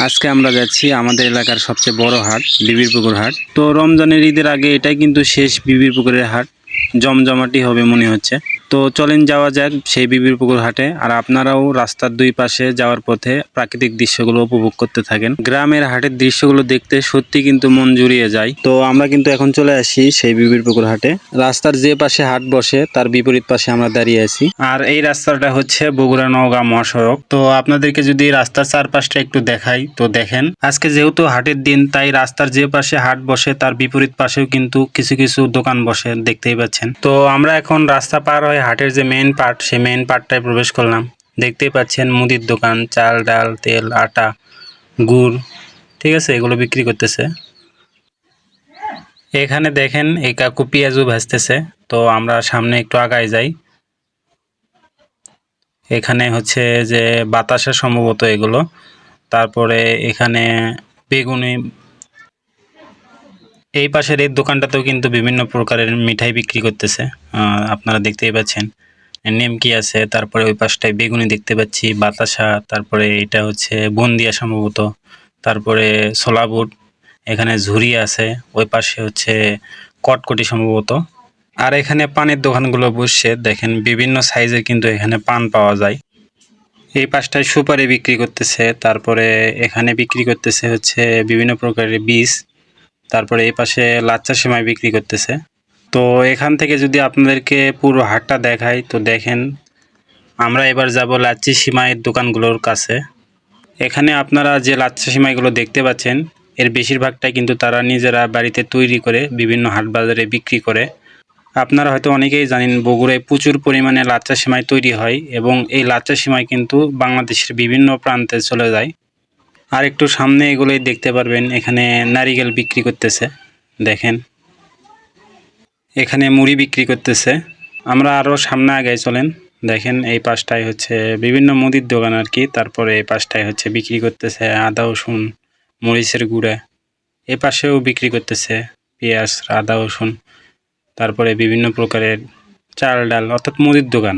আজকে আমরা যাচ্ছি আমাদের এলাকার সবচেয়ে বড় হাট, বিবির পুকুর হাট। তো রমজানের ঈদের আগে এটাই কিন্তু শেষ বিবির পুকুরের হাট। জমজমাটি হবে মনে হচ্ছে। তো চলেন যাওয়া যাক সেই বিবির পুকুর হাটে, আর আপনারাও রাস্তার দুই পাশে যাওয়ার পথে প্রাকৃতিক দৃশ্যগুলো উপভোগ করতে থাকেন। গ্রামের হাটের দৃশ্যগুলো দেখতে সত্যি কিন্তু মন জুড়িয়ে যায়। তো আমরা কিন্তু এখন চলে আসি সেই বিবির পুকুর হাটে। রাস্তার যে পাশে হাট বসে, তার বিপরীত পাশে আমরা দাঁড়িয়ে আছি। আর এই রাস্তাটা হচ্ছে বগুড়া নওগাঁ মহাসড়ক। তো আপনাদেরকে যদি রাস্তার চারপাশটা একটু দেখাই, তো দেখেন, আজকে যেহেতু হাটের দিন, তাই রাস্তার যে পাশে হাট বসে, তার বিপরীত পাশেও কিন্তু কিছু কিছু দোকান বসে, দেখতেই পাচ্ছেন। তো আমরা এখন রাস্তা পার হয়ে হাটের যে মেন পার্ট সেই মেন পার্টটায় প্রবেশ করলাম। দেখতেই পাচ্ছেন মুদির দোকান, চাল, ডাল, তেল, আটা, গুড়, ঠিক আছে, এগুলো বিক্রি করতেছে। এখানে দেখেন, এই কাকু পেঁয়াজও ভাজতেছে। তো আমরা সামনে একটু আগায় যাই। এখানে হচ্ছে যে বাতাসা সম্ভবত এগুলো। তারপরে এখানে বেগুনি এই পাশের এই দোকানটাতেও কিন্তু বিভিন্ন প্রকারের মিঠাই বিক্রি করতেছে। আপনারা দেখতেই পাচ্ছেন। নেমকি আছে, তারপরে ওই পাশটায় বেগুনি দেখতে পাচ্ছি, বাতাসা, তারপরে এটা হচ্ছে বন্দিয়া সম্ভবত, তারপরে ছোলা বুট এখানে ঝুরি আছে, ওই পাশে হচ্ছে কটকটি সম্ভবত। আর এখানে পানের দোকানগুলো বসছে, দেখেন বিভিন্ন সাইজের কিন্তু এখানে পান পাওয়া যায়। এই পাশটায় সুপারি বিক্রি করতেছে, তারপরে এখানে বিক্রি করতেছে হচ্ছে বিভিন্ন প্রকারের বীজ। তারপরে এই পাশে লাচ্চা সেমাই বিক্রি করতেছে। তো এখান থেকে যদি আপনাদেরকে পুরো হাটটা দেখাই, তো দেখেন, আমরা এবার যাব লাচ্চি সিমাইয়ের দোকানগুলোর কাছে। এখানে আপনারা যে লাচ্চা সিমাইগুলো দেখতে পাচ্ছেন, এর বেশিরভাগটাই কিন্তু তারা নিজেরা বাড়িতে তৈরি করে, বিভিন্ন হাট বাজারে বিক্রি করে। আপনারা হয়তো অনেকেই জানেন, বগুড়ায় প্রচুর পরিমাণে লাচ্চা সিমাই তৈরি হয় এবং এই লাচ্চা সিমাই কিন্তু বাংলাদেশের বিভিন্ন প্রান্তে চলে যায়। আর একটু সামনে এগুলোই দেখতে পারবেন, এখানে নারিকেল বিক্রি করতেছে, দেখেন। এখানে মুড়ি বিক্রি করতেছে। আমরা আরও সামনে আগে চলেন। দেখেন, এই পাশটায় হচ্ছে বিভিন্ন মুদির দোকান আর কি, তারপরে এই পাশটায় হচ্ছে বিক্রি করতেছে আদা, রসুন, মরিচের গুঁড়া। এই পাশেও বিক্রি করতেছে পেঁয়াজ, আদা, রসুন, তারপরে বিভিন্ন প্রকারের চাল, ডাল, অর্থাৎ মুদির দোকান।